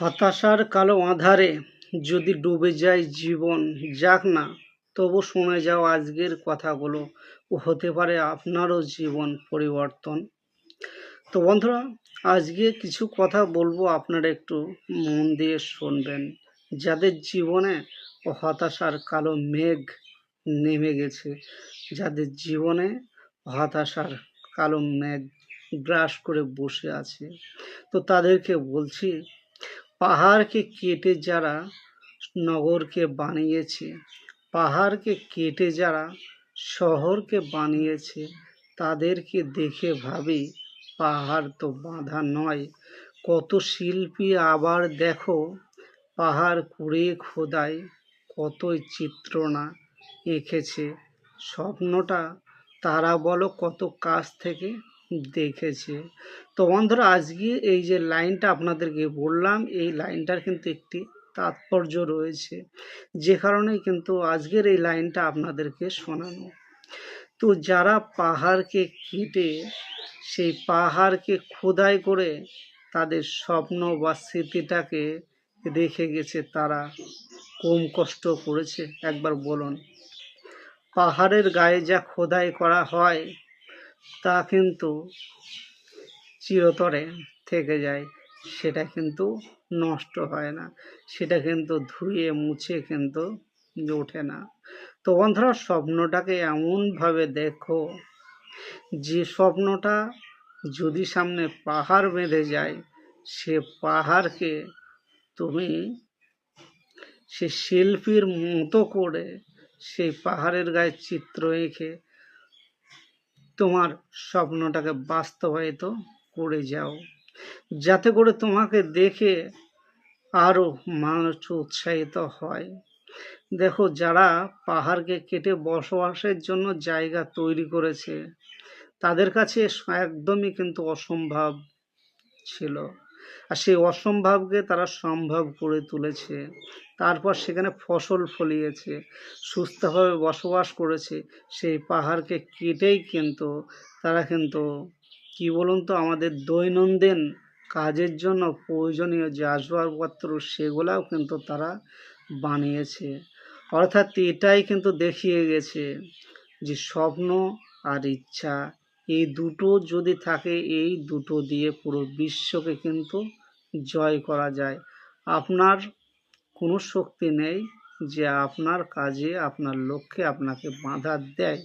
হতাশার কালো আঁধারে যদি ডুবে যায় জীবন, যাক না, তবু শুনে যাও আজকের কথাগুলো। হতে পারে আপনারও জীবন পরিবর্তন। তো বন্ধুরা, আজকে কিছু কথা বলব আপনারা একটু মন দিয়ে শুনবেন। যাদের জীবনে হতাশার কালো মেঘ নেমে গেছে, যাদের জীবনে হতাশার কালো মেঘ গ্রাস করে বসে আছে, তো তাদেরকে বলছি পাহাড়কে কেটে যারা নগরকে বানিয়েছে, পাহাড়কে কেটে যারা শহরকে বানিয়েছে, তাদেরকে দেখে ভাবি পাহাড় তো বাঁধা নয়। কত শিল্পী আবার দেখো পাহাড় কুড়িয়ে খোদাই কতই চিত্রনা এঁকেছে। স্বপ্নটা তারা বলো কত কাছ থেকে দেখেছে। তো বন্ধুরা, আজকে এই যে লাইনটা আপনাদেরকে বললাম, এই লাইনটার কিন্তু একটি তাৎপর্য রয়েছে। যে কারণে কিন্তু আজকের এই লাইনটা আপনাদেরকে শোনানো। তো যারা পাহাড়কে কেটে, সেই পাহাড়কে খোদাই করে তাদের স্বপ্ন বা স্মৃতিটাকে রেখে গেছে তারা, কম কষ্ট করেছে। একবার বলুন, পাহাড়ের গায়ে যা খোদাই করা হয় তা কিন্তু চিরতরে থেকে যায়। সেটা কিন্তু নষ্ট হয় না। সেটা কিন্তু ধুয়ে মুছে কিন্তু ওঠে না। তো বন্ধুরা, স্বপ্নটাকে এমনভাবে দেখো, যে স্বপ্নটা যদি সামনে পাহাড় বেঁধে যায়, সে পাহাড়কে তুমি সে শিল্পীর মতো করে সেই পাহাড়ের গায়ে চিত্র এঁকে তোমার স্বপ্নটাকে বাস্তবায়িত করে যাও। যাতে করে তোমাকে দেখে আরও মানুষ উৎসাহিত হয়। দেখো, যারা পাহাড়কে কেটে বসবাসের জন্য জায়গা তৈরি করেছে, তাদের কাছে একদমই কিন্তু অসম্ভব ছিল। আর সেই অসম্ভবকে তারা সম্ভব করে তুলেছে। তারপর সেখানে ফসল ফলিয়েছে, সুস্থভাবে বসবাস করেছে। সেই পাহাড়কে কেটেই কিন্তু তারা কিন্তু, কি বলুন তো, আমাদের দৈনন্দিন কাজের জন্য প্রয়োজনীয় যে আসবাবপত্র সেগুলাও কিন্তু তারা বানিয়েছে। অর্থাৎ এটাই কিন্তু দেখিয়ে গেছে যে স্বপ্ন আর ইচ্ছা এই দুটো যদি থাকে, এই দুটো দিয়ে পুরো বিশ্বকে কিন্তু জয় করা যায়। আপনার কোনো শক্তি নেই যে আপনার কাজে, আপনার লক্ষ্যে আপনাকে বাধা দেয়।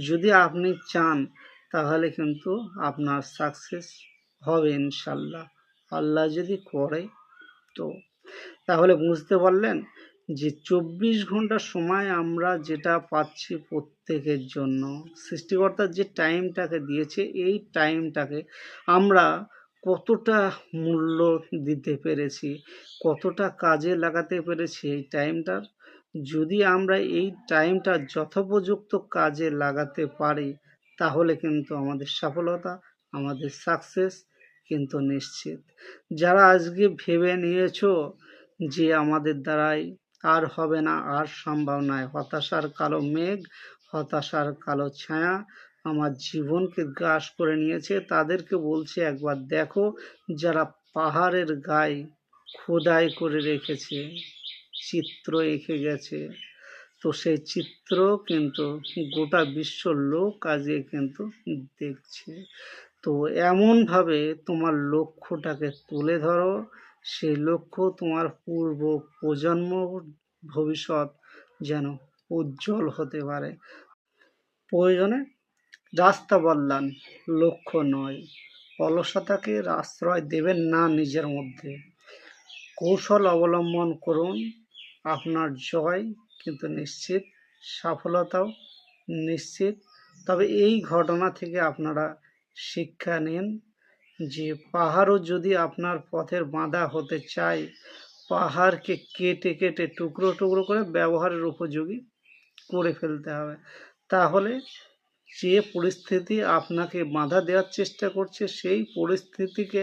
যদি আপনি চান, তাহলে কিন্তু আপনার সাকসেস হবে ইনশাল্লাহ। আল্লাহ যদি করে, তো তাহলে বুঝতে পারলেন যে চব্বিশ ঘণ্টা সময় আমরা যেটা পাচ্ছি প্রত্যেকের জন্য, সৃষ্টিকর্তা যে টাইমটাকে দিয়েছে, এই টাইমটাকে আমরা কতটা মূল্য দিতে পেরেছি, কতটা কাজে লাগাতে পেরেছি এই টাইমটার যদি আমরা এই টাইমটা যথোপযুক্ত কাজে লাগাতে পারি, তাহলে কিন্তু আমাদের সফলতা, আমাদের সাকসেস কিন্তু নিশ্চিত। যারা আজকে ভেবে নিয়েছো যে আমাদের দ্বারাই আর হবে না, আর সম্ভব নয়। হতাশার কালো মেঘ, হতাশার কালো ছায়া আমার জীবনকে গ্রাস করে নিয়েছে। তাদেরকে বলছে একবার দেখো যারা পাহাড়ের গায়ে খোদাই করে রেখেছে, চিত্র এঁকে গেছে। তো সেই চিত্র কিন্তু গোটা বিশ্ব লোক আজকে কিন্তু দেখছে। তো এমনভাবে তোমার লক্ষ্যটাকে তুলে ধরো। সেই লক্ষ্য তোমার পূর্ব প্রজন্ম ভবিষ্যৎ যেন উজ্জ্বল হতে পারে। প্রয়োজনে রাস্তা বদলান, লক্ষ্য নয়। অলসতাকে আশ্রয় দেবেন না নিজের মধ্যে। কৌশল অবলম্বন করুন, আপনার জয় কিন্তু নিশ্চিত সফলতাও নিশ্চিত। তবে এই ঘটনা থেকে আপনারা শিক্ষা নিন। যে পাহাড়ও যদি আপনার পথের বাঁধা হতে চায়, পাহাড়কে কেটে কেটে টুকরো টুকরো করে ব্যবহারের উপযোগী করে ফেলতে হবে। তাহলে যে পরিস্থিতি আপনাকে বাধা দেওয়ার চেষ্টা করছে, সেই পরিস্থিতিকে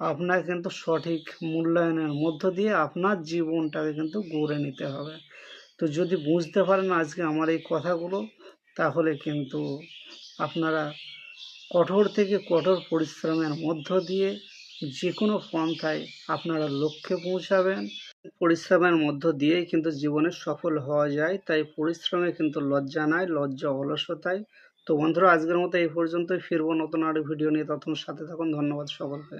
আপনাকে কিন্তু সঠিক মূল্যায়নের মধ্য দিয়ে আপনার জীবনটাকে কিন্তু গড়ে নিতে হবে। তো যদি বুঝতে পারেন আজকে আমার এই কথাগুলো, তাহলে কিন্তু আপনারা কঠোর থেকে কঠোর পরিশ্রমের মধ্য দিয়ে যে কোনো পন্থায় আপনারা লক্ষ্যে পৌঁছাবেন। পরিশ্রমের মধ্য দিয়েই কিন্তু জীবনে সফল হওয়া যায়, তাই পরিশ্রমে কিন্তু লজ্জা নাই, লজ্জা অলসতায় তো বন্ধুরা, আজকের মতো এই পর্যন্তই। ফিরবো নতুন আরও ভিডিও নিয়ে। তখন সাথে থাকুন। ধন্যবাদ সকলকে।